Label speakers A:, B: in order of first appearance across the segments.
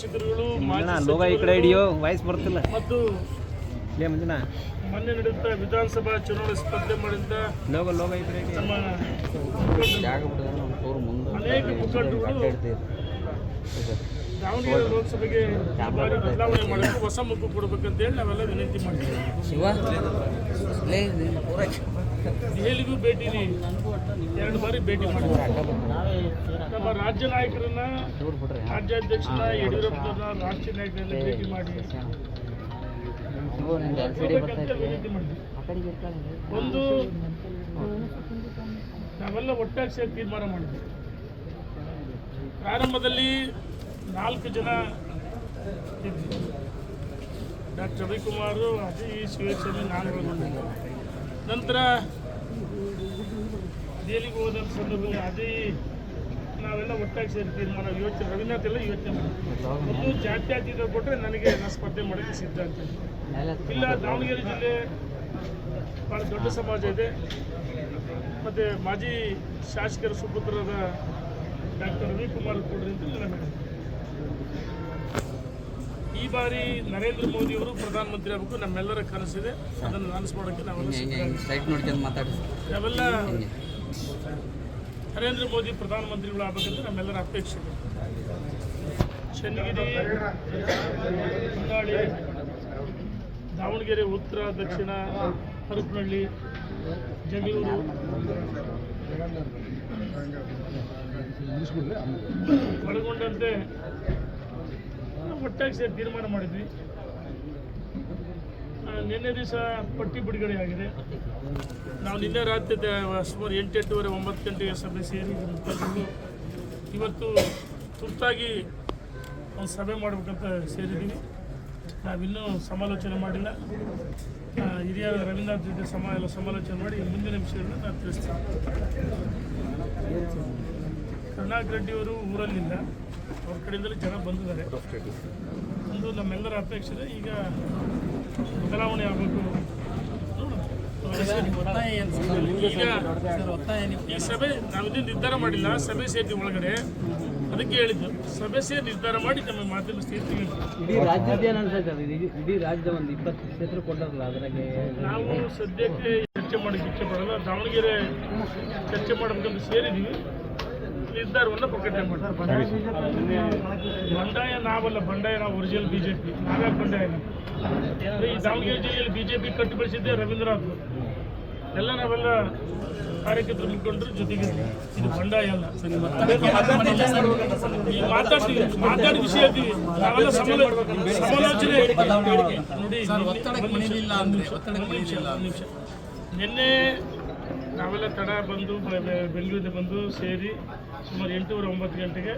A: ಶಾಸಕರುಗಳು
B: ಲೋಗ ಈ ಕಡೆ ಹಿಡಿಯೋ ವಾಯ್ಸ್ ಬರ್ತಿಲ್ಲ
A: ಮತ್ತು
B: ಏ ಮಂಜುನಾ.
A: ಮೊನ್ನೆ ನಡೆದ ವಿಧಾನಸಭಾ ಚುನಾವಣೆ ಸ್ಪರ್ಧೆ ಮಾಡಿದ
B: ಲೋಗ ಲೋಗ ಈ ಕಡೆ.
A: ನಮ್ಮ ಮುಖಂಡರು, ಅನೇಕ ಮುಖಂಡರುಗಳು ದಾವಣಗೆರೆ ಲೋಕಸಭೆಗೆ ಬದಲಾವಣೆ ಮಾಡಬೇಕು ಹೊಸ ಮುಖ ಕೊಡಬೇಕಂತ ಹೇಳಿ ನಾವೆಲ್ಲ ವಿನಂತಿ ಮಾಡ್ತೀವಿ. ದೆಹಲಿಗೂ ಭೇಟಿ ಎರಡು ಬಾರಿ ಭೇಟಿ ಮಾಡಿದ್ವಿ ನಮ್ಮ ರಾಜ್ಯ ನಾಯಕರನ್ನ ರಾಜ್ಯಾಧ್ಯಕ್ಷನ ಅಧ್ಯಕ್ಷನ ರಾಷ್ಟ್ರೀಯ ನಾಯಕರನ್ನ ಭೇಟಿ ಮಾಡಿ. ಒಂದು ನಾವೆಲ್ಲ ಒಟ್ಟಾಗಿ ಸೇರಿ ತೀರ್ಮಾನ ಮಾಡಿದ್ವಿ. ಪ್ರಾರಂಭದಲ್ಲಿ ನಾಲ್ಕು ಜನ ಇದ್ವಿ ಡಾಕ್ಟರ್ ರವಿಕುಮಾರ್ ಈ ಶಿವಸ್ವಾಮಿ ನಾನು ಒಳಗೊಂಡಿದ್ದೆ ನಂತರ ದೆಹಲಿಗೆ ಹೋದ ಸಂದರ್ಭದಲ್ಲಿ ಅದೇ ನಾವೆಲ್ಲ ಒಟ್ಟಾಗಿ ಸೇರಿ ತೀರ್ಮಾನ ಯೋಚನೆ ರವೀನಾಥ್ ಎಲ್ಲ ಯೋಚನೆ ಮಾಡಿದ್ವಿ ಒಂದು ಜಾತ್ಯತೀತ ಕೊಟ್ಟರೆ ನನಗೆ ನಾನು ಸ್ಪರ್ಧೆ ಮಾಡೋಕ್ಕೆ ಸಿದ್ಧ ಅಂತ ಇಲ್ಲ, ದಾವಣಗೆರೆ ಜಿಲ್ಲೆ ಭಾಳ ದೊಡ್ಡ ಸಮಾಜ ಇದೆ. ಮತ್ತು ಮಾಜಿ ಶಾಸಕರ, ಸುಪುತ್ರರಾದ ಡಾಕ್ಟರ್ ರವಿಕುಮಾರ್ ಕೊಡ್ರಿ ಅಂತ ನಾನು ಹೇಳಿದ್ರು. ಈ ಬಾರಿ ನರೇಂದ್ರ ಮೋದಿ ಅವರು ಪ್ರಧಾನಮಂತ್ರಿ ಆಗಬೇಕು ನಮ್ಮೆಲ್ಲರ ಕನಸಿದೆ. ಅದನ್ನು ನನಸ್ಮಾಡೋಕ್ಕೆ ನಾವೆಲ್ಲ
C: ನಾವು
A: ಸಿದ್ಧರಾಗಿದ್ದೀವಿ.
C: ಹಿಂಗೆ ಸೈಟ್ ನೋಡ್ಕೊಂಡು ಮಾತಾಡಿ.
A: ನಾವೆಲ್ಲ ನರೇಂದ್ರ ಮೋದಿ ಪ್ರಧಾನಮಂತ್ರಿಗಳು ಆಗಬೇಕಂತ ನಮ್ಮೆಲ್ಲರ ಅಪೇಕ್ಷೆ. ಇದೆ ಚನ್ನಗಿರಿ ಹೊನ್ನಾಳಿ ದಾವಣಗೆರೆ ಉತ್ತರ ದಕ್ಷಿಣ ಹರಪನಹಳ್ಳಿ ಜಗಳೂರು. ಒಳಗೊಂಡಂತೆ ನಾವು ಒಟ್ಟಾಗಿ ಸೇರಿ ತೀರ್ಮಾನ ಮಾಡಿದ್ವಿ. ನಿನ್ನೆ ದಿವಸ ಪಟ್ಟಿ ಬಿಡುಗಡೆ ಆಗಿದೆ. ನಾವು ನಿನ್ನೆ ರಾತ್ರಿ ಸುಮಾರು ಎಂಟು ಎಂಟೂವರೆ ಒಂಬತ್ತು ಗಂಟೆಗೆ ಸಭೆ ಸೇರಿ ಇವತ್ತು ತುರ್ತಾಗಿ ಒಂದು ಸಭೆ ಮಾಡಬೇಕಂತ ಸೇರಿದ್ದೀವಿ ನಾವಿನ್ನೂ ಸಮಾಲೋಚನೆ ಮಾಡಿಲ್ಲ. ಹಿರಿಯ ರವೀಂದ್ರನಾಥ್ ಜೊತೆ ಸಮ, ಎಲ್ಲ ಸಮಾಲೋಚನೆ ಮಾಡಿ ಮುಂದಿನ ವಿಷಯಗಳನ್ನ ನಾನು ತಿಳಿಸ್ತೀನಿ ಕರುಣಾಕರ್ ರೆಡ್ಡಿಯವರು ಊರಲ್ಲಿಲ್ಲ. ಅವ್ರ ಕಡೆಯಿಂದಲೇ ಜನ ಬಂದಿದ್ದಾರೆ. ಒಂದು ನಮ್ಮೆಲ್ಲರ ಅಪೇಕ್ಷೆ ಈಗ ಬದಲಾವಣೆ ಆಗಬೇಕು. ಈ ಸಭೆ ನಾವಿನ್ನೂ ನಿರ್ಧಾರ ಮಾಡಿಲ್ಲ. ಸಭೆ ಸೇರಿ ಒಳಗಡೆ. ಅದಕ್ಕೆ ಹೇಳಿದ್ದು ಸಭೆ ಸೇರಿ ನಿರ್ಧಾರ ಮಾಡಿ ನಮ್ಮ ಮಾಧ್ಯಮ ಸ್ಥಿತಿ
B: ಇಡೀ? ಇಡೀ ರಾಜ್ಯ ರಾಜ್ಯದ ಒಂದು ಇಪ್ಪತ್ತು ಕ್ಷೇತ್ರ ಕೊಟ್ಟರಲ್ಲ ಅದರಾಗೆ
A: ನಾವು ಸದ್ಯಕ್ಕೆ ಚರ್ಚೆ ಮಾಡಿ ಇಚ್ಛೆ ಪಡಲ್ಲ. ದಾವಣಗೆರೆ ಚರ್ಚೆ ಮಾಡಬೇಕಂತ ಸೇರಿದ್ದೀವಿ. ನಿರ್ಧಾರವನ್ನು ಪ್ರಕಟಣೆ ಮಾಡ್ತಾರೆ ಬಂಡಾಯ ನಾವಲ್ಲ ಬಂಡಾಯ ನಾವು ಒರಿಜಿನಲ್ ಬಿಜೆಪಿ ನಾವ್ಯಾಕೆ ಬಂಡಾಯ? ಈ ದಾವಣಗೆರೆ ಜಿಲ್ಲೆಯಲ್ಲಿ ಬಿಜೆಪಿ ಜೆ ಪಿ ಕಟ್ಟು ಬೆಳೆಸಿದ್ದೆ ರವೀಂದ್ರನಾಥ್ ಎಲ್ಲ ನಾವೆಲ್ಲ ಕಾರ್ಯಕರ್ತರು ಮುಖಂಡರು ಜೊತೆಗೆ ಇದು ಬಂಡಾಯ ಅಲ್ಲ ಮಾತಾಡ್ತೀವಿ ಮಾತಾಡಿ ವಿಷಯ ಸಮಾಲೋಚನೆ ನೋಡಿ ನಿಮಿಷ. ನಿನ್ನೆ ನಾವೆಲ್ಲ ತಡ ಬಂದು ಬೆಂಗಳೂರಿಂದ ಬಂದು ಸೇರಿ ಸುಮಾರು ಎಂಟೂವರೆ ಒಂಬತ್ತು ಗಂಟೆಗೆ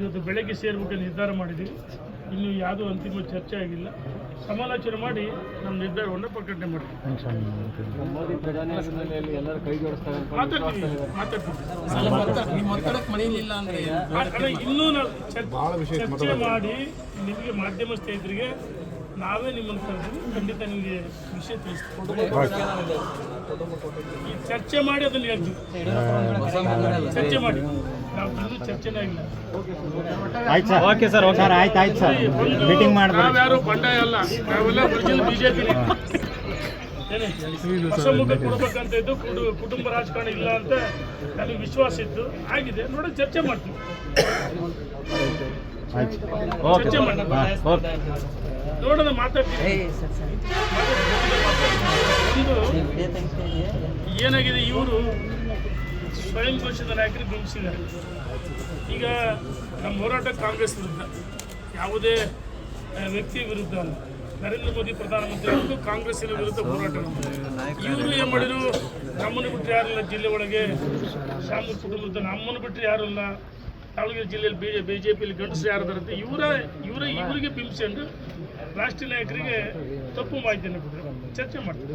A: ಇವತ್ತು ಬೆಳಗ್ಗೆ ಸೇರಿಬಿಟ್ಟು ನಿರ್ಧಾರ ಮಾಡಿದ್ದೀವಿ. ಇನ್ನು ಯಾವುದೂ ಅಂತಿಮ ಚರ್ಚೆ ಆಗಿಲ್ಲ. ಸಮಾಲೋಚನೆ ಮಾಡಿ ನಮ್ಮ ನಿರ್ಧಾರವನ್ನು ಪ್ರಕಟಣೆ ಮಾಡ್ತೀವಿ. ಇನ್ನೂ ಚರ್ಚೆ ಮಾಡಿ ನಿಮಗೆ ಮಾಧ್ಯಮ ಸ್ನೇಹಿತರಿಗೆ ನಾವೇ ನಿಮ್ಮನ್ನು ಕರೆದು ಖಂಡಿತ ನಿಮಗೆ ವಿಷಯ ತಿಳಿಸ್ತೀವಿ ಈ ಚರ್ಚೆ ಮಾಡಿ ಅದನ್ನು ಹೇಳ್ತೀವಿ. ಚರ್ಚೆ ಮಾಡಿ. ನಾವು ಇನ್ನೂ ಚರ್ಚೆನೇ ಆಗಿಲ್ಲ
D: ಆಯ್ತು sir.
B: Okay sir okay.
D: Sir ಆಯ್ತು ಆಯ್ತು ಸರ್. ಮೀಟಿಂಗ್ ಮಾಡ್ಬೇಕು
A: ನಾವ್ಯಾರು ಬಂಡಾಯ ಅಲ್ಲ ನಾವೆಲ್ಲ ಒರಿಜಿನಲ್ ಬಿಜೆಪಿ ಹೊಸ ಮುಖ ಕೊಡ್ಬೇಕಂತ ಇದ್ದು ಕುಟು- ಕುಟುಂಬ ರಾಜಕಾರಣ ಇಲ್ಲ ಅಂತ ನನಗೆ ವಿಶ್ವಾಸ ಇತ್ತು. ಆಗಿದೆ ನೋಡಿ ಚರ್ಚೆ ಮಾಡ್ತೀವಿ.
D: ಆಯ್ತು.
B: ಓಕೆ.
A: ಚರ್ಚೆ ಮಾಡಿ
B: ಓಕೆ.
A: ನೋಡೋಣ ಒಂದು ಏನಾಗಿದೆ ಇವರು ಸ್ವಯಂ ಘೋಷಿತ ನಾಯಕರು ಬಿಂಬಿಸಿದ್ದಾರೆ ಈಗ ನಮ್ಮ ಹೋರಾಟ ಕಾಂಗ್ರೆಸ್ ವಿರುದ್ಧ ಯಾವುದೇ ವ್ಯಕ್ತಿ ವಿರುದ್ಧ ಅಲ್ಲ. ನರೇಂದ್ರ ಮೋದಿ ಪ್ರಧಾನಮಂತ್ರಿ ಅವರು ಕಾಂಗ್ರೆಸ್ಸಿನ ವಿರುದ್ಧ ಹೋರಾಟ ಇವರು ಏನು ಮಾಡಿದ್ರು? ನಮ್ಮನ್ನು ಬಿಟ್ಟರೆ ಯಾರಿಲ್ಲ ಜಿಲ್ಲೆ ಒಳಗೆ. ಶಾಮಿ ಕುಟುಂಬದ ನಮ್ಮನ್ನು ಬಿಟ್ಟರೆ ಯಾರಿಲ್ಲ ದಾವಣಗೆರೆ ಜಿಲ್ಲೆಯಲ್ಲಿ ಬಿ ಬಿ ಜೆ ಪಿಯಲ್ಲಿ ಗಂಡಸರು ಯಾರಿದಾರಂತೆ ಇವರ ಇವರ ಇವರಿಗೆ ಬಿಂಬಿಸಿಕೊಂಡು ರಾಷ್ಟ್ರೀಯ ನಾಯಕರಿಗೆ ತಪ್ಪು ಮಾಹಿತಿಯನ್ನು ಕೊಟ್ಟರು ಚರ್ಚೆ ಮಾಡ್ತಾರೆ